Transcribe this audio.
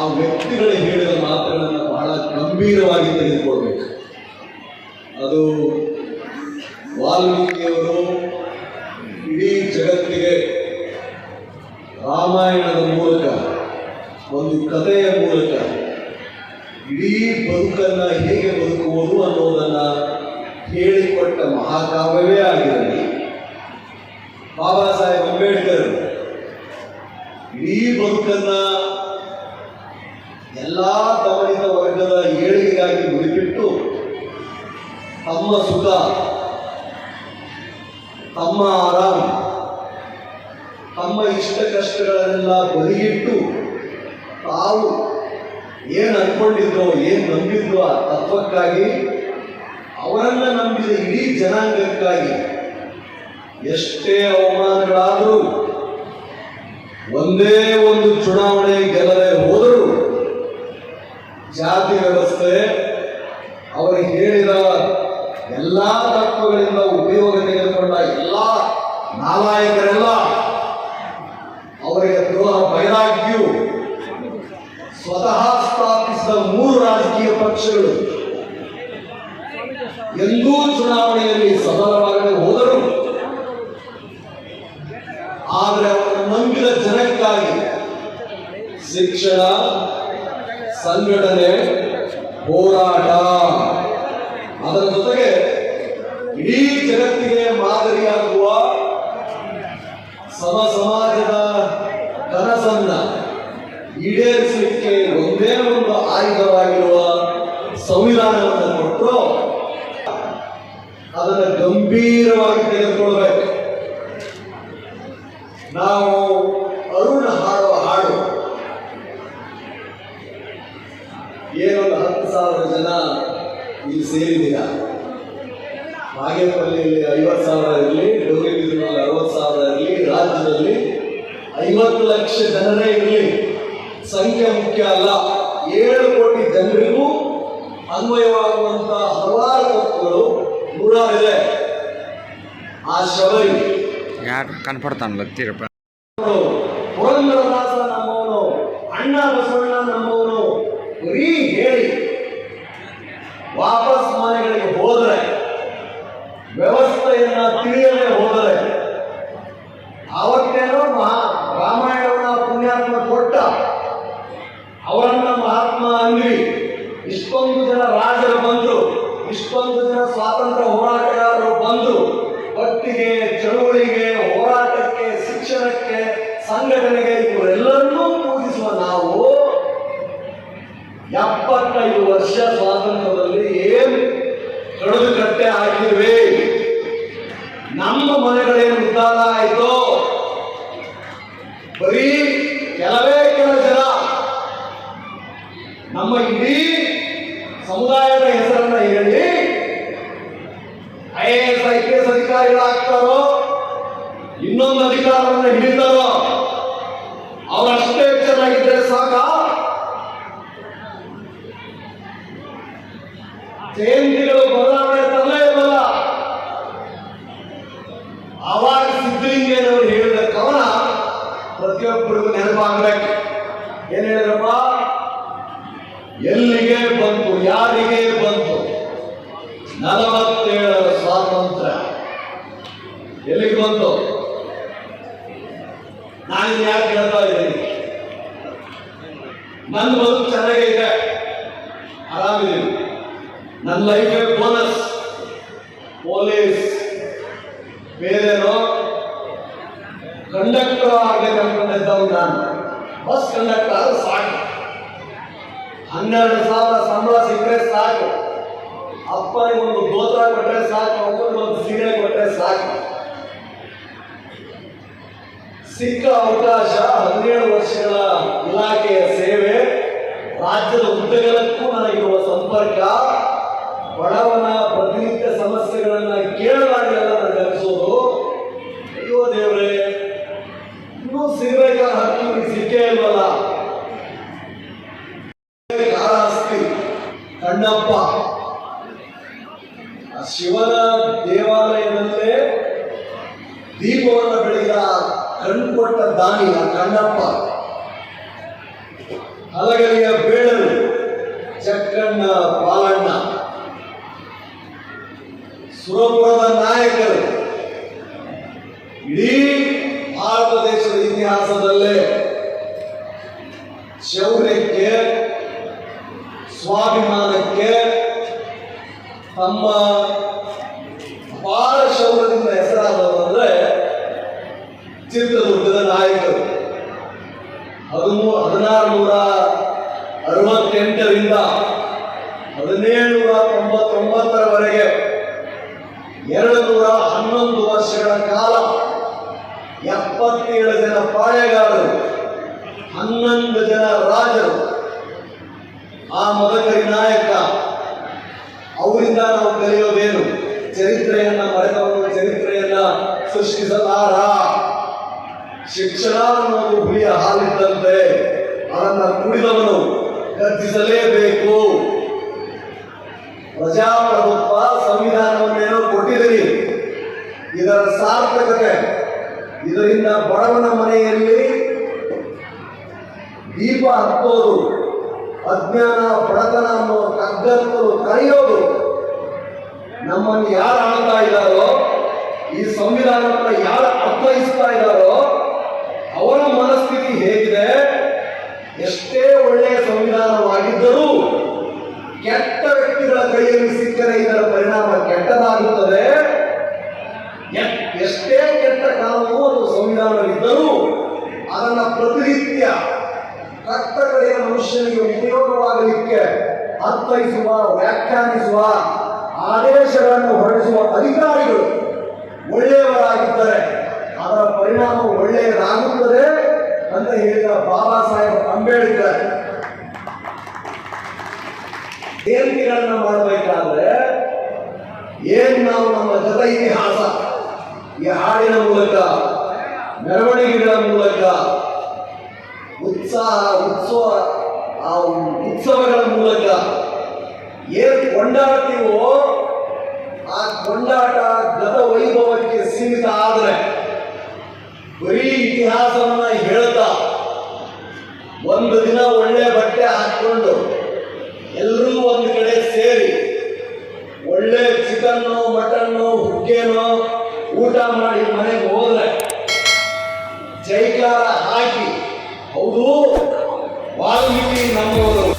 ಆ ವ್ಯಕ್ತಿಗಳು ಹೇಳಿದ ಮಾತುಗಳನ್ನು ಬಹಳ ಗಂಭೀರವಾಗಿ ತೆಗೆದುಕೊಳ್ಬೇಕು ಅದು ವಾಲ್ಮೀಕಿಯವರು ಇಡೀ ಜಗತ್ತಿಗೆ ರಾಮಾಯಣದ ಮೂಲಕ, ಒಂದು ಕಥೆಯ ಮೂಲಕ ಇಡೀ ಬದುಕನ್ನು ಹೇಗೆ ಬದುಕುವುದು ಅನ್ನೋದನ್ನು ಹೇಳಿಕೊಟ್ಟ ಮಹಾಕಾವ್ಯವೇ ಆಗಿರಲಿ ಬಾಬಾ ಸಾಹೇಬ್ ಅಂಬೇಡ್ಕರ್ ಇಡೀ ಬದುಕನ್ನ ಎಲ್ಲ ದಮನಿತ ವರ್ಗದ ಏಳಿಗೆಗಾಗಿ ಮುಡಿಪಿಟ್ಟು ತಮ್ಮ ಸುಖ, ತಮ್ಮ ಆರಾಮ್, ತಮ್ಮ ಇಷ್ಟ ಕಷ್ಟಗಳನ್ನೆಲ್ಲ ಬದಿಗಿಟ್ಟು ತಾವು ಏನು ಅನ್ಕೊಂಡಿದ್ರೋ, ಏನು ನಂಬಿದ್ರೋ ಆ ತತ್ವಕ್ಕಾಗಿ, ಅವರನ್ನ ನಂಬಿದ ಇಡೀ ಜನಾಂಗಕ್ಕಾಗಿ ಎಷ್ಟೇ ಅವಮಾನಗಳಾದರೂ ಒಂದೇ ಒಂದು ಚುನಾವಣೆ ಪಕ್ಷಗಳು. ಎಂದೂ ಚುನಾವಣೆಯಲ್ಲಿ ಸಫಲವಾಗದೆ ಹೋದರು. ಆದರೆ ಅವರ ನಂಬಿದ ಜನಕ್ಕಾಗಿ ಶಿಕ್ಷಣ, ಸಂಘಟನೆ, ಹೋರಾಟ, ಅದರ ಜೊತೆಗೆ ಇಡೀ ಜಗತ್ತಿಗೆ ಮಾದರಿಯಾಗುವ ಸಮ ಸಮಾಜದ ಕನಸನ್ನ ಈಡೇರಿಸಲಿಕ್ಕೆ ಒಂದೇ ಒಂದು ಆಯುಧವಾಗಿರುವ ಸಂವಿಧಾನವನ್ನು ಕೊಟ್ಟರು ಅದನ್ನು ಗಂಭೀರವಾಗಿ ತೆಗೆದುಕೊಳ್ಬೇಕು ನಾವು ಅರುಣ ಹಾಡುವ ಹಾಡು ಏನೊಂದು ಹತ್ತು ಸಾವಿರ ಜನ ಇಲ್ಲಿ ಸೇರಿದ್ದೀರಾ ಬಾಗೇಪಲ್ಲಿಯಲ್ಲಿ ಐವತ್ತು ಸಾವಿರ ಇರಲಿ ಡೋಂಗಿಬಿದ್ರಿನಲ್ಲಿ ಅರವತ್ತು ಸಾವಿರ ಇರಲಿ ರಾಜ್ಯದಲ್ಲಿ ಐವತ್ತು ಲಕ್ಷ ಜನರೇ ಇರಲಿ. ಸಂಖ್ಯೆ ಮುಖ್ಯ ಅಲ್ಲ ಏಳು ಕೋಟಿ ಜನರಿಗೂ ಅನ್ವಯವಾಗುವಂತಹ ಹಲವಾರು ತತ್ವಗಳು ನೂರಾರಿದೆ. ಆ ಶಬರಿ. ಯಾರು ಕನ್ಪಡ್ತಾನೆ ಗೊತ್ತಿರಪ್ಪ. ಪುರಂದರದಾಸ ನಮ್ಮವನು ಅಣ್ಣ ಬಸವಣ್ಣ ನಮ್ಮವನು ಬರೀ ಸಂಘಟನೆಗೆ ಇವರೆಲ್ಲರನ್ನೂ ಪೂಜಿಸುವ ನಾವು ಎಪ್ಪತ್ತೈದು ವರ್ಷ ಸ್ವಾತಂತ್ರ್ಯದಲ್ಲಿ ಏನು ಕಡಿದು ಕಟ್ಟೆ ಹಾಕಿದ್ವಿ? ನಮ್ಮ ಮನೆಗಳೇನು ಉದ್ದಾರ ಆಯಿತು? ಬರೀ ಕೆಲವೇ ಕೆಲ ಜನ. ನಮ್ಮ ಇಡೀ ಸಮುದಾಯದ ಹೆಸರನ್ನ ಹೇಳಿ I A S, I P S ಅಧಿಕಾರಿಗಳಾಗ್ತಾರೋ, ಇನ್ನೊಂದು ಅಧಿಕಾರವನ್ನು ಹಿಡಿತಾರೋ? ಅವರಷ್ಟೇ ಚೆನ್ನಾಗಿದ್ರೆ ಸಾಕ? ಜಯಂತಿಗಳು ಬದಲಾವಣೆ ತರಲೇ ಇರಲ್ಲ. ಆವಾಗ ಸಿದ್ದಲಿಂಗಯ್ಯನವರು ಹೇಳಿದ ಕವನ ಪ್ರತಿಯೊಬ್ಬರಿಗೂ ನೆನಪಾಗಬೇಕು. ಏನ್ ಹೇಳಿದ್ರಪ್ಪ? ಎಲ್ಲಿಗೆ ಬಂತು, ಯಾರಿಗೆ ಬಂತು? ನಲವತ್ತೇಳರ ಸ್ವಾತಂತ್ರ್ಯ. ಎಲ್ಲಿಗೆ ಬಂತು? ನಾನು ಯಾಕೆ ಹೇಳ್ತಾ ನನ್ನ ಬದುಕು ಚೆನ್ನಾಗಿದೆ ಆರಾಮಿದ್ದೀನಿ. ನನ್ನ ಲೈಫ್ ಬೋನಸ್ ಪೊಲೀಸ್ ಬೇರೆನೋ. ಕಂಡಕ್ಟರ್ ಆಗ್ಬೇಕು ಅನ್ಕೊಂಡಿದ್ದವ್ ನಾನು. ಬಸ್ ಕಂಡಕ್ಟರ್ ಆದ್ರೆ ಸಾಕು. ಹನ್ನೆರಡು ಸಾವಿರ ಸಂಬಳ ಸಿಕ್ಕರೆ ಸಾಕು. ಅಪ್ಪನಿಗೆ ಒಂದು ದೋತ್ರ ಕೊಟ್ಟರೆ ಸಾಕು ಅಪ್ಪನಿಗೆ ಒಂದು ಸೀರೆ ಕೊಟ್ಟರೆ ಸಾಕು. ಸಿಕ್ಕ ಅವಕಾಶ ಹದಿನೇಳು ವರ್ಷಗಳ ಇಲಾಖೆಯ ಸೇವೆ. ರಾಜ್ಯದ ಉದ್ದಗಲಕ್ಕೂ ನನಗಿರುವ ಸಂಪರ್ಕ. ಬಡವನ ಪ್ರತಿನಿತ್ಯ ಸಮಸ್ಯೆಗಳನ್ನ ಕೇಳಲಾಗಲ್ಲ ನನಗೆ ಅನಿಸೋದು. ಅಯ್ಯೋ ದೇವರೇ, ಇನ್ನೂ ಸಿಗಬೇಕಾದ ಹಕ್ಕು ನನಗೆ ಸಿಕ್ಕೇ ಇಲ್ವಲ್ಲ? ಆಸ್ತಿ, ಕಣ್ಣಪ್ಪ. ಶಿವನ ದೇವಾಲಯದಲ್ಲೇ ದೀಪವನ್ನು ಕಣ್ಣು ಕೊಟ್ಟ ದಾನಿ ಆ ಕಣ್ಣಪ್ಪ. ಹಲಗಲಿಯ ಬೇಡರು ಚಕ್ಕಣ್ಣ ಬಾಲಣ್ಣ. ಸುರಪುರದ ನಾಯಕರು, ಇಡೀ ಭಾರತ ದೇಶದ ಇತಿಹಾಸದಲ್ಲೇ ಶೌರ್ಯಕ್ಕೆ, ಸ್ವಾಭಿಮಾನಕ್ಕೆ ತಮ್ಮ ಜನ ಪಾಳೆಗಾರರು, ಹನ್ನೊಂದು ಜನ ರಾಜರು, ಆ ಮದಕರಿ ನಾಯಕ, ಅವರಿಂದ ನಾವು ಕಲಿಯೋದೇನು? ಚರಿತ್ರೆಯನ್ನ ಮರೆತವರು ಚರಿತ್ರೆಯನ್ನ ಸೃಷ್ಟಿಸಲಾರ. ಶಿಕ್ಷಣ ಅನ್ನೋದು ಹುಲಿಯ ಹಾಲಿದ್ದಂತೆ ಅದನ್ನ ಕುಡಿದವನು ಗರ್ಜಿಸಲೇಬೇಕು ಪ್ರಜಾಪ್ರಭುತ್ವ ಸಂವಿಧಾನವನ್ನೇನೋ ಕೊಟ್ಟಿದ್ದೀರಿ. ಇದರ ಸಾರ್ಥಕತೆ ಇದರಿಂದ ಬಡವನ ಮನೆಯಲ್ಲಿ ದೀಪ ಹತ್ತೋದು ಅಜ್ಞಾನ, ಬಡತನ ಅನ್ನೋ ಕಗ್ಗತ್ತು ಕರೆಯೋದು, ನಮ್ಮನ್ನು ಯಾರು ಆಳ್ತಾ ಇದ್ದಾರೋ, ಈ ಸಂವಿಧಾನವನ್ನು ಯಾರು ಅರ್ಥೈಸ್ತಾ ಇದ್ದಾರೋ, ಅವರ ಮನಸ್ಥಿತಿ ಹೇಗಿದೆ, ಎಷ್ಟೇ ಒಳ್ಳೆಯ ಸಂವಿಧಾನವಾಗಿದ್ದರೂ ಕೆಟ್ಟ ವ್ಯಕ್ತಿಗಳ ಕೈಯಲ್ಲಿ ಸಿಕ್ಕರೆ ಇದರ ಪರಿಣಾಮ ಕೆಟ್ಟದಾಗುತ್ತದೆ. ಎಷ್ಟೇ ಕೆಟ್ಟ ಕಾಲವೂ ಅದು ಸಂವಿಧಾನವಿದ್ದರೂ ಅದನ್ನು ಪ್ರತಿನಿತ್ಯ ಕಟ್ಟಕಡೆಯ ಮನುಷ್ಯನಿಗೆ ಉಪಯೋಗವಾಗಲಿಕ್ಕೆ ಅರ್ಥೈಸುವ, ವ್ಯಾಖ್ಯಾನಿಸುವ, ಆದೇಶಗಳನ್ನು ಹೊರಡಿಸುವ ಅಧಿಕಾರಿಗಳು ಒಳ್ಳೆಯವರಾಗಿದ್ದರೆ ಅದರ ಪರಿಣಾಮ ಒಳ್ಳೆಯದಾಗುತ್ತದೆ ಅಂತ ಹೇಳಿದ ಬಾಬಾ ಸಾಹೇಬ್ ಅಂಬೇಡ್ಕರ್. ಜಯಂತಿಗಳನ್ನ ಮಾಡಬೇಕಾದ್ರೆ, ಏನ್ ನಾವು ನಮ್ಮ ಜತ ಇತಿಹಾಸ? ಈ ಹಾಡಿನ ಮೂಲಕ, ಮೆರವಣಿಗೆಗಳ ಮೂಲಕ, ಉತ್ಸಾಹ, ಉತ್ಸವ, ಆ ಉತ್ಸವಗಳ ಮೂಲಕ ಏನು ಕೊಂಡಾಡ್ತೀವೋ, ಆ ಕೊಂಡಾಟ ಗತ ವೈಭವಕ್ಕೆ ಸೀಮಿತ ಆದರೆ ಬರೀ ಇತಿಹಾಸವನ್ನ ಹೇಳ್ತಾ ಒಂದು ದಿನ ಒಳ್ಳೆ ಬಟ್ಟೆ ಹಾಕೊಂಡು ಎಲ್ಲರೂ ಒಂದು ಕಡೆ ಸೇರಿ ಒಳ್ಳೆ ಚಿಕನ್ನು ಮಟನ್ನು ಹುಗ್ಗೇನೋ ಊಟ ಮಾಡಿ ಮನೆಗೆ ಹೋದ್ರೆ ಜೈಕಾರ ಹಾಕಿ ಹೌದು ವಾಲ್ಮೀಕಿ ನಮ್ಮವರು